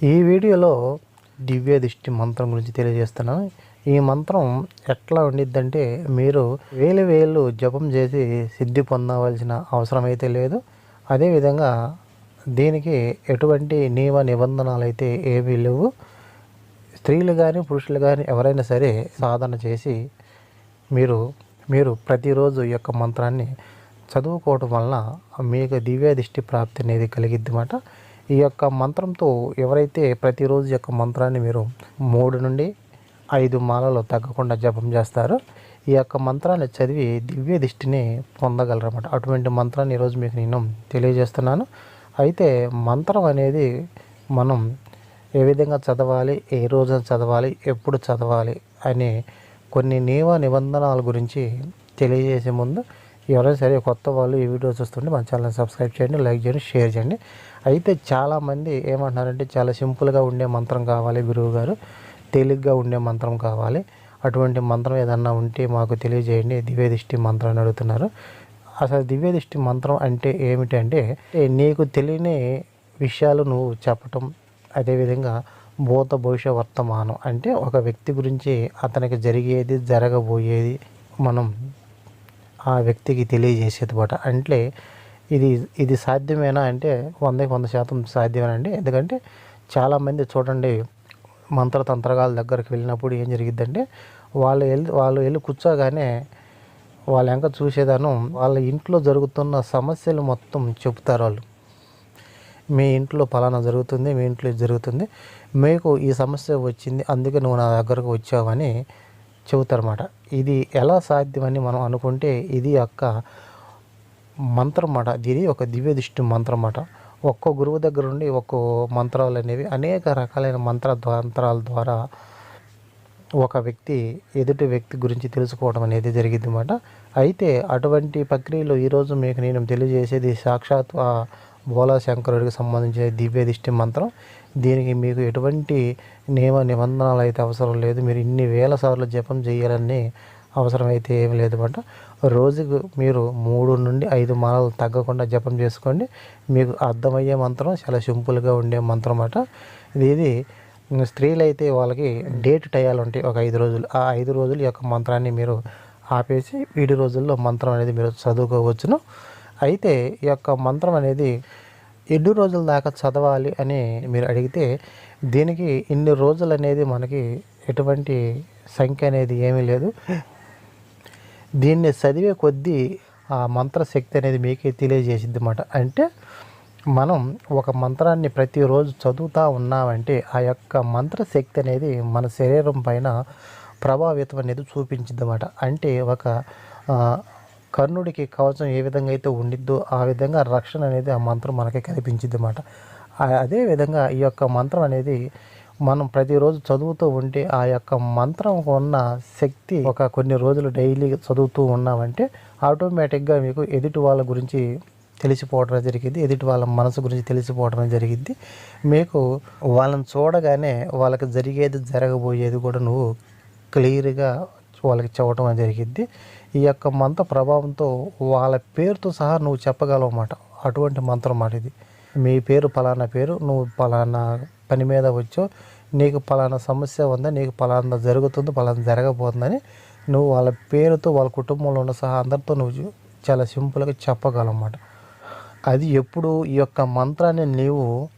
ఈ వీడియోలో దివ్య దిష్టి మంత్రం గురించి తెలియజేస్తున్నాను. ఈ మంత్రం ఎట్లా ఉండిద్దంటే మీరు వేలు వేలు జపం చేసి సిద్ధి పొందవలసిన అవసరం అయితే లేదు. అదేవిధంగా దీనికి ఎటువంటి నియమ నిబంధనలు అయితే ఏమీ లేవు. స్త్రీలు కానీ పురుషులు కానీ ఎవరైనా సరే సాధన చేసి మీరు మీరు ప్రతిరోజు ఈ యొక్క మంత్రాన్ని చదువుకోవటం వలన మీకు దివ్య దిష్టి ప్రాప్తి అనేది కలిగిద్దన్నమాట ఈ యొక్క మంత్రంతో ఎవరైతే ప్రతిరోజు యొక్క మంత్రాన్ని మీరు మూడు నుండి ఐదు మాలలో తగ్గకుండా జపం చేస్తారో ఈ యొక్క మంత్రాన్ని చదివి దివ్య దిష్టిని పొందగలరన్నమాట. అటువంటి మంత్రాన్ని ఈరోజు మీకు నేను తెలియజేస్తున్నాను. అయితే మంత్రం అనేది మనం ఏ విధంగా చదవాలి ఏ రోజున చదవాలి ఎప్పుడు చదవాలి అనే కొన్ని నియమ నిబంధనల గురించి తెలియజేసే ముందు ఎవరైనా సరే కొత్త వాళ్ళు ఈ వీడియో చూస్తుంటే మన ఛానల్ సబ్స్క్రైబ్ చేయండి లైక్ చేయండి షేర్ చేయండి. అయితే చాలామంది ఏమంటున్నారంటే చాలా సింపుల్గా ఉండే మంత్రం కావాలి గురువు గారు. తేలిగ్గా ఉండే మంత్రం కావాలి. అటువంటి మంత్రం ఏదన్నా ఉంటే మాకు తెలియజేయండి. దివ్యదిష్టి మంత్రం అని అడుగుతున్నారు. అసలు దివ్యదిష్టి మంత్రం అంటే ఏమిటంటే నీకు తెలియని విషయాలు నువ్వు చెప్పటం అదేవిధంగా భూత భవిష్య వర్తమానం అంటే ఒక వ్యక్తి గురించి అతనికి జరిగేది జరగబోయేది మనం ఆ వ్యక్తికి తెలియజేసేదిమాట అంటే ఇది ఇది సాధ్యమేనా అంటే వందకి వంద శాతం సాధ్యమేనండి. ఎందుకంటే చాలామంది చూడండి మంత్రతంత్రగాల దగ్గరికి వెళ్ళినప్పుడు ఏం జరిగిద్దంటే వాళ్ళు వెళ్ళి వాళ్ళు వెళ్ళి కూర్చోగానే వాళ్ళ వెంక చూసేదాను వాళ్ళ ఇంట్లో జరుగుతున్న సమస్యలు మొత్తం చెప్తారు వాళ్ళు. మీ ఇంట్లో పలానా జరుగుతుంది మీ ఇంట్లో జరుగుతుంది మీకు ఈ సమస్య వచ్చింది అందుకే నువ్వు నా దగ్గరకు వచ్చావని చెబుతారన్నమాట. ఇది ఎలా సాధ్యమని మనం అనుకుంటే ఇది యొక్క మంత్రం మాట దీని ఒక దివ్య దృష్టి మంత్రం మాట ఒక్కో గురువు దగ్గర నుండి ఒక్కో మంత్రాలు అనేవి అనేక రకాలైన మంత్ర మంత్రాల ద్వారా ఒక వ్యక్తి ఎదుటి వ్యక్తి గురించి తెలుసుకోవడం అనేది జరిగింది అన్నమాట అయితే అటువంటి ప్రక్రియలో ఈరోజు మీకు నేను తెలియజేసేది సాక్షాత్ బోలా శంకరుడికి సంబంధించిన దివ్య దిష్టి మంత్రం. దీనికి మీకు ఎటువంటి నియమ నిబంధనలు అయితే అవసరం లేదు. మీరు ఇన్ని వేల సార్లు జపం చేయాలని అవసరం అయితే ఏమి లేదు అనమాట రోజుకు మీరు మూడు నుండి ఐదు మాలలు తగ్గకుండా జపం చేసుకోండి. మీకు అర్థమయ్యే మంత్రం చాలా సింపుల్గా ఉండే మంత్రం అన్నమాట. ఇది స్త్రీలు అయితే వాళ్ళకి డేట్ టయాలు ఉంటాయి ఒక ఐదు రోజులు. ఆ ఐదు రోజులు యొక్క మంత్రాన్ని మీరు ఆపేసి వీడి రోజుల్లో మంత్రం అనేది మీరు చదువుకోవచ్చును. అయితే ఈ యొక్క మంత్రం అనేది ఎన్ని రోజుల దాకా చదవాలి అని మీరు అడిగితే దీనికి ఇన్ని రోజులు అనేది మనకి ఎటువంటి సంఖ్య అనేది ఏమీ లేదు. దీన్ని చదివే కొద్దీ ఆ మంత్రశక్తి అనేది మీకే తెలియజేసిద్ది అన్నమాట అంటే మనం ఒక మంత్రాన్ని ప్రతిరోజు చదువుతూ ఉన్నామంటే ఆ యొక్క మంత్రశక్తి అనేది మన శరీరం పైన ప్రభావితం అనేది చూపించిందన్నమాట అంటే ఒక కర్ణుడికి కవచం ఏ విధంగా అయితే ఉండిద్దో ఆ విధంగా రక్షణ అనేది ఆ మంత్రం మనకి కనిపించింది అన్నమాట అదే విధంగా ఈ యొక్క మంత్రం అనేది మనం ప్రతిరోజు చదువుతూ ఉంటే ఆ యొక్క మంత్రం ఉన్న శక్తి ఒక కొన్ని రోజులు డైలీ చదువుతూ ఉన్నామంటే ఆటోమేటిక్గా మీకు ఎదుటి వాళ్ళ గురించి తెలిసిపోవడం జరిగింది ఎదుటి వాళ్ళ మనసు గురించి తెలిసిపోవడం జరిగింది. మీకు వాళ్ళని చూడగానే వాళ్ళకి జరిగేది జరగబోయేది కూడా నువ్వు క్లియర్గా వాళ్ళకి చెప్పడం జరిగింది. ఈ యొక్క మంత్ర ప్రభావంతో వాళ్ళ పేరుతో సహా నువ్వు చెప్పగలవు అన్నమాట. అటువంటి మంత్రం మాట ఇది. మీ పేరు పలానా పేరు నువ్వు పలానా పని మీద వచ్చో నీకు పలానా సమస్య ఉందా నీకు పలానా జరుగుతుంది పలానా జరగబోతుందని నువ్వు వాళ్ళ పేరుతో వాళ్ళ కుటుంబంలో ఉన్న సహా అందరితో నువ్వు చాలా సింపుల్గా చెప్పగలవు అది ఎప్పుడు ఈ యొక్క మంత్రాన్ని నీవు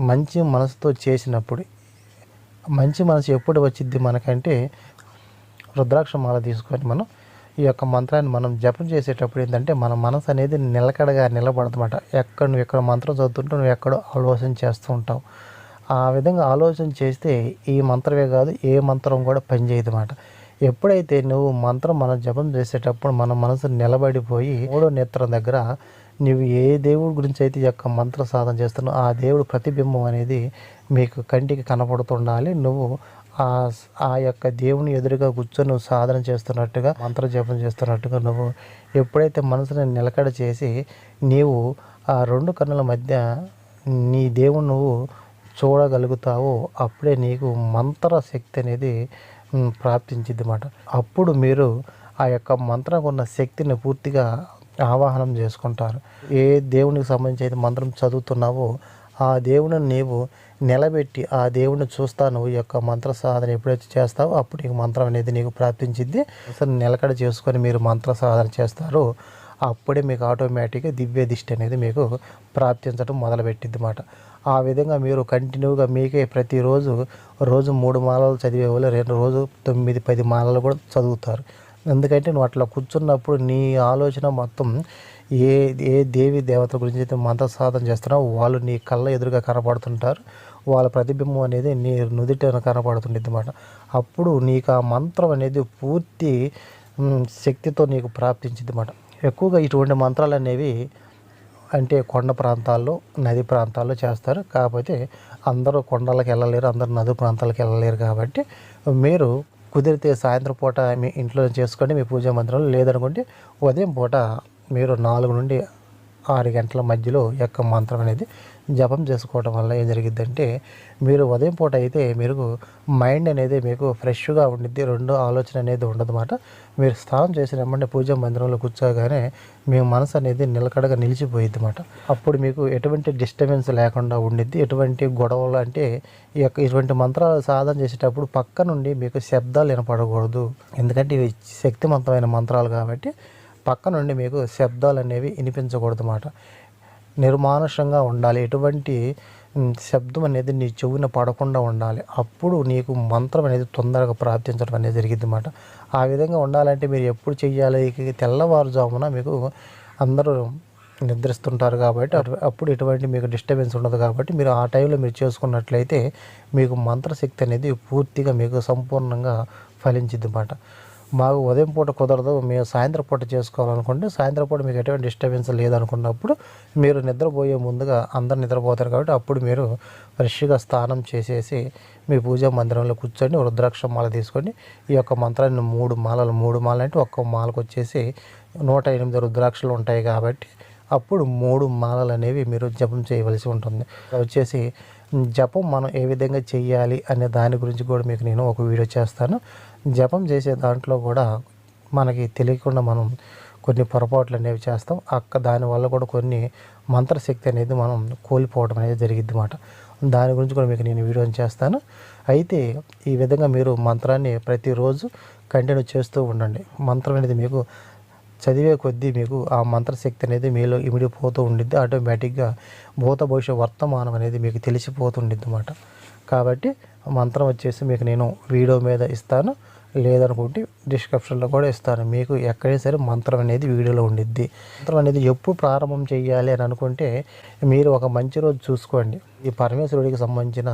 మంచి మనసుతో చేసినప్పుడు మంచి మనసు ఎప్పుడు వచ్చింది మనకంటే రుద్రాక్ష మాల తీసుకొని మనం ఈ యొక్క మంత్రాన్ని మనం జపం చేసేటప్పుడు ఏంటంటే మన మనసు అనేది నిలకడగా నిలబడదన్నమాట. ఎక్కడ నువ్వు ఎక్కడ మంత్రం చదువుతుంటే నువ్వు ఎక్కడో ఆలోచన చేస్తూ ఉంటావు. ఆ విధంగా ఆలోచన చేస్తే ఈ మంత్రమే కాదు ఏ మంత్రం కూడా పనిచేయదు అన్నమాట ఎప్పుడైతే నువ్వు మంత్రం మనం జపం చేసేటప్పుడు మన మనసు నిలబడిపోయి మూడో నేత్రం దగ్గర నువ్వు ఏ దేవుడి గురించి అయితే యొక్క మంత్ర సాధన చేస్తున్నావు ఆ దేవుడు ప్రతిబింబం అనేది మీకు కంటికి కనపడుతుండాలి. నువ్వు ఆ ఆ యొక్క దేవుని ఎదురుగా కూర్చొని నువ్వు సాధన చేస్తున్నట్టుగా మంత్ర జపం చేస్తున్నట్టుగా నువ్వు ఎప్పుడైతే మనసుని నిలకడ చేసి నీవు ఆ రెండు కన్నుల మధ్య నీ దేవుని నువ్వు చూడగలుగుతావో అప్పుడే నీకు మంత్ర శక్తి అనేది ప్రాప్తించింది ప్రాప్తించిద్ది అన్నమాట అప్పుడు మీరు ఆ యొక్క మంత్రం ఉన్న శక్తిని పూర్తిగా ఆవాహనం చేసుకుంటారు. ఏ దేవునికి సంబంధించి అయితే మంత్రం చదువుతున్నావో ఆ దేవుని నీవు నిలబెట్టి ఆ దేవుడిని చూస్తా నువ్వు ఈ యొక్క మంత్ర సాధన ఎప్పుడైతే చేస్తావో అప్పుడు నీకు మంత్రం అనేది నీకు ప్రాప్తించింది. అసలు నిలకడ చేసుకొని మీరు మంత్ర సాధన చేస్తారో. అప్పుడే మీకు ఆటోమేటిక్గా దివ్య దిష్టి అనేది మీకు ప్రాప్తించడం మొదలుపెట్టింది మాట. ఆ విధంగా మీరు కంటిన్యూగా మీకే ప్రతిరోజు రోజు మూడు మాలలు చదివే వాళ్ళు రెండు రోజు తొమ్మిది పది మాలలు కూడా చదువుతారు. ఎందుకంటే నువ్వు అట్లా కూర్చున్నప్పుడు నీ ఆలోచన మొత్తం ఏ ఏ దేవి దేవత గురించి అయితే మంత్ర సాధన చేస్తున్నావో వాళ్ళు నీ కళ్ళ ఎదురుగా కనపడుతుంటారు. వాళ్ళ ప్రతిబింబం అనేది నీ నుదిట కనపడుతుంది అన్నమాట. అప్పుడు నీకు ఆ మంత్రం అనేది పూర్తి శక్తితో నీకు ప్రాప్తించింది అన్నమాట. ఎక్కువగా ఇటువంటి మంత్రాలు అనేవి అంటే కొండ ప్రాంతాల్లో నది ప్రాంతాల్లో చేస్తారు. కాకపోతే అందరూ కొండలకు వెళ్ళలేరు అందరూ నది ప్రాంతాలకు వెళ్ళలేరు కాబట్టి మీరు కుదిరితే సాయంత్రం పూట మీ ఇంట్లో చేసుకోండి మీ పూజా మందిరంలో లేదనుకుంటే ఉదయం పూట మీరు నాలుగు నుండి ఆరు గంటల మధ్యలో యొక్క మంత్రం అనేది జపం చేసుకోవడం వల్ల ఏం జరిగిద్దంటే మీరు ఉదయం పూట అయితే మీరు మైండ్ అనేది మీకు ఫ్రెష్గా ఉండిద్ది రెండు ఆలోచన అనేది ఉండదన్నమాట. మీరు స్నానం చేసిన వెంటనే మందిరంలో కూర్చోగానే మీ మనసు అనేది నిలకడగా నిలిచిపోయిద్ది అన్నమాట అప్పుడు మీకు ఎటువంటి డిస్టర్బెన్స్ లేకుండా ఉండిద్ది ఎటువంటి గొడవలు అంటే ఈ యొక్క ఇటువంటి మంత్రాలు సాధన చేసేటప్పుడు పక్క నుండి మీకు శబ్దాలు వినపడకూడదు. ఎందుకంటే ఇవి శక్తివంతమైన మంత్రాలు కాబట్టి పక్క నుండి మీకు శబ్దాలు అనేవి వినిపించకూడదు అన్నమాట నిర్మానుషంగా ఉండాలి. ఎటువంటి శబ్దం అనేది నీ చెవున పడకుండా ఉండాలి. అప్పుడు నీకు మంత్రం అనేది తొందరగా ప్రాప్తించడం అనేది జరిగింది అన్నమాట ఆ విధంగా ఉండాలంటే మీరు ఎప్పుడు చెయ్యాలి? తెల్లవారుజామున మీకు అందరూ నిద్రిస్తుంటారు కాబట్టి అటు- అప్పుడు ఎటువంటి మీకు డిస్టర్బెన్స్ ఉండదు కాబట్టి మీరు ఆ టైంలో మీరు చేసుకున్నట్లయితే మీకు మంత్రశక్తి అనేది పూర్తిగా మీకు సంపూర్ణంగా ఫలించింది అన్నమాట మాకు ఉదయం పూట కుదరదు మేము సాయంత్రం పూట చేసుకోవాలనుకుంటే సాయంత్రం పూట మీకు ఎటువంటి డిస్టర్బెన్స్ లేదనుకున్నప్పుడు మీరు నిద్రపోయే ముందుగా అందరు నిద్రపోతారు కాబట్టి అప్పుడు మీరు ఫ్రెష్గా స్నానం చేసేసి మీ పూజా మందిరంలో కూర్చొని రుద్రాక్ష మాల తీసుకొని ఈ యొక్క మంత్రాన్ని మూడు మాలలు మూడు మాలలు అంటే ఒక్క మాలకు వచ్చేసి నూట ఎనిమిది రుద్రాక్షలు ఉంటాయి కాబట్టి అప్పుడు మూడు మాలలు అనేవి మీరు జపం చేయవలసి ఉంటుంది. వచ్చేసి జపం మనం ఏ విధంగా చేయాలి అనే దాని గురించి కూడా మీకు నేను ఒక వీడియో చేస్తాను. జపం చేసే దాంట్లో కూడా మనకి తెలియకుండా మనం కొన్ని పొరపాట్లు అనేవి చేస్తాం. అక్క దానివల్ల కూడా కొన్ని మంత్రశక్తి అనేది మనం కోల్పోవడం అనేది జరిగిద్ది అన్నమాట దాని గురించి కూడా మీకు నేను వీడియోని చేస్తాను. అయితే ఈ విధంగా మీరు మంత్రాన్ని ప్రతిరోజు కంటిన్యూ చేస్తూ ఉండండి. మంత్రం అనేది మీకు చదివే కొద్దీ మీకు ఆ మంత్రశక్తి అనేది మీలో ఇమిడిపోతూ ఉండిద్ది. ఆటోమేటిక్గా భూత భవిష్య వర్తమానం అనేది మీకు తెలిసిపోతుండిద్ది అన్నమాట కాబట్టి మంత్రం వచ్చేసి మీకు నేను వీడియో మీద ఇస్తాను. లేదనుకుంటే డిస్క్రిప్షన్లో కూడా ఇస్తాను. మీకు ఎక్కడైనా సరే మంత్రం అనేది వీడియోలో ఉండిద్ది. మంత్రం అనేది ఎప్పుడు ప్రారంభం చేయాలి అని అనుకుంటే మీరు ఒక మంచి రోజు చూసుకోండి. ఈ పరమేశ్వరుడికి సంబంధించిన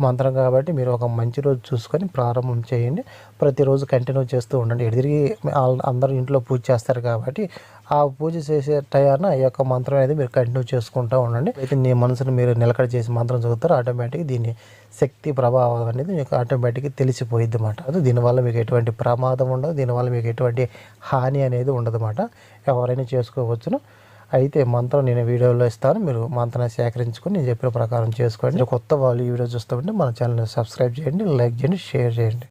మంత్రం కాబట్టి మీరు ఒక మంచి రోజు చూసుకొని ప్రారంభం చేయండి. ప్రతిరోజు కంటిన్యూ చేస్తూ ఉండండి. ఎటు అందరూ ఇంట్లో పూజ చేస్తారు కాబట్టి ఆ పూజ చేసే టయాన ఈ యొక్క మంత్రం అనేది మీరు కంటిన్యూ చేసుకుంటూ ఉండండి. అయితే మీ మనసును మీరు నిలకడ చేసి మంత్రం చదువుతారు ఆటోమేటిక్గా దీని శక్తి ప్రభావం అనేది మీకు ఆటోమేటిక్గా తెలిసిపోయిద్ది అన్నమాట. అది దీనివల్ల మీకు ఎటువంటి ప్రమాదం ఉండదు. దీనివల్ల మీకు ఎటువంటి హాని అనేది ఉండదు అన్నమాట. ఎవరైనా చేసుకోవచ్చును. అయితే మంత్రం నేను వీడియోలో ఇస్తాను. మీరు మంత్రాన్ని సేకరించుకొని నేను చెప్పిన ప్రకారం చేసుకోండి. కొత్త వాళ్ళు ఈ వీడియో చూస్తామంటే మన ఛానల్ని సబ్స్క్రైబ్ చేయండి లైక్ చేయండి షేర్ చేయండి.